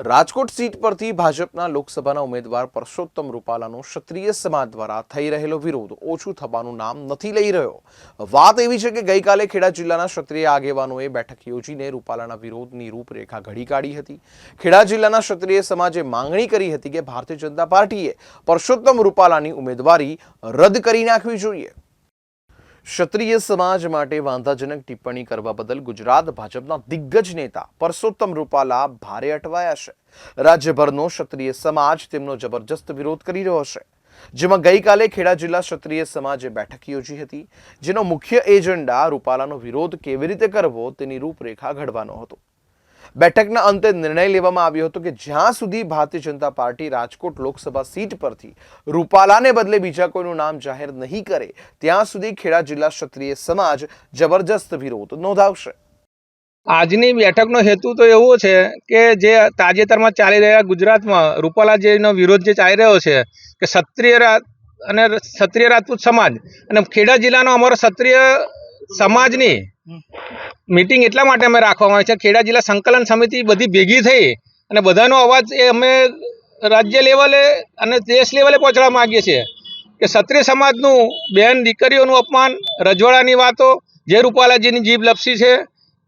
Rajkot seat પરથી ભાજપના લોકસભાના ઉમેદવાર પરસોત્તમ રૂપાલાનો ક્ષત્રિય સમાજ દ્વારા થઈ રહેલો વિરોધ ઓછું થવાનું નામ નથી લઈ રહ્યો. વાત એવી છે કે ગઈકાલે ખેડા જિલ્લાના ક્ષત્રિય આગેવાનોએ બેઠક યોજીને રૂપાલાના વિરોધની રૂપરેખા ઘડી કાઢી હતી. ખેડા જિલ્લાના ક્ષત્રિય સમાજે માંગણી કરી હતી કે ભારતીય જનતા પાર્ટીએ પરસોત્તમ રૂપાલાની ઉમેદવારી રદ કરી નાખવી જોઈએ. ક્ષત્રિય સમાજ માટે વાંધાજનક ટિપ્પણી કરવા બદલ ગુજરાત ભાજપના દિગ્ગજ નેતા પરસોત્તમ રૂપાલા ભારે અટવાયા છે. રાજ્યભરનો ક્ષત્રિય સમાજ તેમનો જબરજસ્ત વિરોધ કરી રહ્યો છે. જેમાં ગઈકાલે ખેડા જિલ્લા ક્ષત્રિય સમાજે બેઠક યોજી હતી, જેનો મુખ્ય એજન્ડા રૂપાલાનો વિરોધ કેવી રીતે કરવો તેની રૂપરેખા ઘડવાનો હતો. બેઠકના અંતે નિર્ણય લેવામાં આવ્યો હતો કે જ્યાં સુધી ભારતીય જનતા પાર્ટી રાજકોટ લોકસભા સીટ પરથી રૂપાલાને બદલે બીજા કોઈનું નામ જાહેર નહીં કરે, ત્યાં સુધી ખેડા જિલ્લા ક્ષત્રિય સમાજ જબરજસ્ત વિરોધ નોંધાવશે. આજની બેઠકનો હેતુ તો એવો છે કે જે તાજેતરમાં ચાલી રહ્યા ગુજરાતમાં રૂપાલાજીનો વિરોધ જે ચાલી રહ્યો છે કે ક્ષત્રિય અને ક્ષત્રિય રાજપૂત સમાજ અને ખેડા જિલ્લાનો અમારો ક્ષત્રિય સમાજની મિટિંગ એટલા માટે અમે રાખવામાં આવી છે. ખેડા જિલ્લા સંકલન સમિતિ બધી ભેગી થઈ અને બધાનો અવાજ એ અમે રાજ્ય લેવલે અને દેશ લેવલે પહોંચવા માગીએ છીએ કે ક્ષત્રિય સમાજનું બેન દીકરીઓનું અપમાન રજવાડાની વાતો જે રૂપાલાજીની જીભ લપસી છે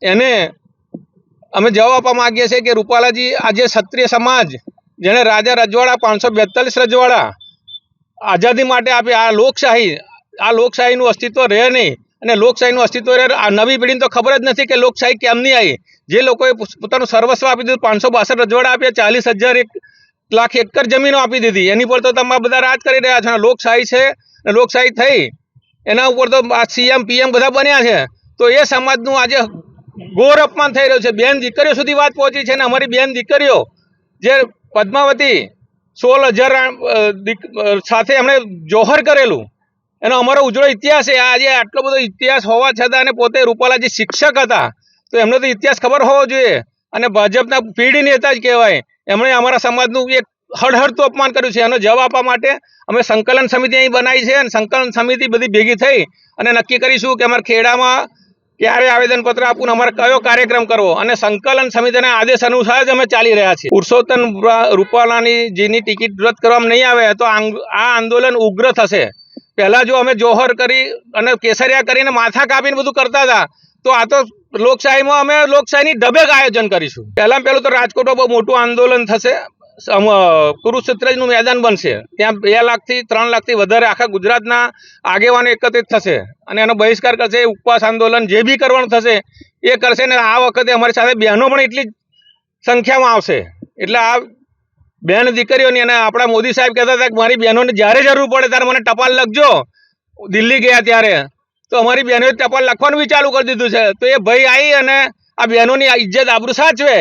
એને અમે જવાબ આપવા માગીએ છીએ કે રૂપાલાજી આજે ક્ષત્રિય સમાજ જેણે રાજા રજવાડા પાંચસો બેતાલીસ રજવાડા આઝાદી માટે આપી આ લોકશાહી આ લોકશાહીનું અસ્તિત્વ રહે નહીં. અને લોકશાહીનું અસ્તિત્વ આ નવી પેઢીને તો ખબર જ નથી કે લોકશાહી કેમની આવી. જે લોકોએ પોતાનું સર્વસ્વ આપી દીધું, પાંચસો બાસઠ રજવાડા આપ્યા, ચાલીસ હજાર એક લાખ એકર જમીનો આપી દીધી. એની પર તો તમે બધા રાજ કરી રહ્યા છો. લોકશાહી છે અને લોકશાહી થઈ. એના ઉપર તો આ સીએમ, પીએમ બધા બન્યા છે. તો એ સમાજનું આજે ઘોર અપમાન થઈ રહ્યું છે. બેન દીકરીઓ સુધી વાત પહોંચી છે ને અમારી બેન દીકરીઓ, જે પદ્માવતી સોળ હજાર સાથે એમણે જોહર કરેલું. એનો અમારો ઉજળો ઇતિહાસ છે. આજે આટલો બધો ઇતિહાસ હોવા છતાં અને પોતે રૂપાલાજી શિક્ષક હતા, તો એમને તો ઇતિહાસ ખબર હોવો જોઈએ. અને ભાજપના પીઢી નેતા જ કહેવાય. એમણે અમારા સમાજનું એક હળહળતું અપમાન કર્યું છે. એનો જવાબ આપવા માટે અમે સંકલન સમિતિ અહીં બનાવી છે અને સંકલન સમિતિ બધી ભેગી થઈ અને નક્કી કરીશું કે અમારા ખેડામાં ક્યારે આવેદનપત્ર આપવું અમારે કયો કાર્યક્રમ કરવો. અને સંકલન સમિતિના આદેશ અનુસાર જ અમે ચાલી રહ્યા છીએ. પુરુષોત્તમ રૂપાલાની જેની ટિકિટ રદ કરવામાં નહીં આવે તો આ આંદોલન ઉગ્ર થશે. પહેલા જો અમે જોહર કરી અને કેસરિયા કરીને માથા કાપીને બધું કરતા હતા, તો આ તો લોકશાહીમાં અમે લોકશાહીની ડબેક આયોજન કરીશું. પહેલાં પહેલું તો રાજકોટમાં બહુ મોટું આંદોલન થશે. કુરુક્ષેત્રનું મેદાન બનશે. ત્યાં બે લાખથી ત્રણ લાખથી વધારે આખા ગુજરાતના આગેવાનો એકત્રિત થશે અને એનો બહિષ્કાર કરશે ઉપવાસ આંદોલન જે બી કરવાનું થશે, એ કરશે ને આ વખતે અમારી સાથે બહેનો પણ એટલી જ સંખ્યામાં આવશે. એટલે આ બહેન દીકરીઓની, અને આપણા મોદી સાહેબ કહેતા હતા કે મારી બહેનોને જ્યારે જરૂર પડે ત્યારે મને ટપાલ લખજો. દિલ્હી ગયા ત્યારે. તો અમારી બહેનોએ ટપાલ લખવાનું બી ચાલુ કરી દીધું છે. તો એ ભાઈ આવી અને આ બહેનોની ઇજ્જત આબરૂ સાચવે.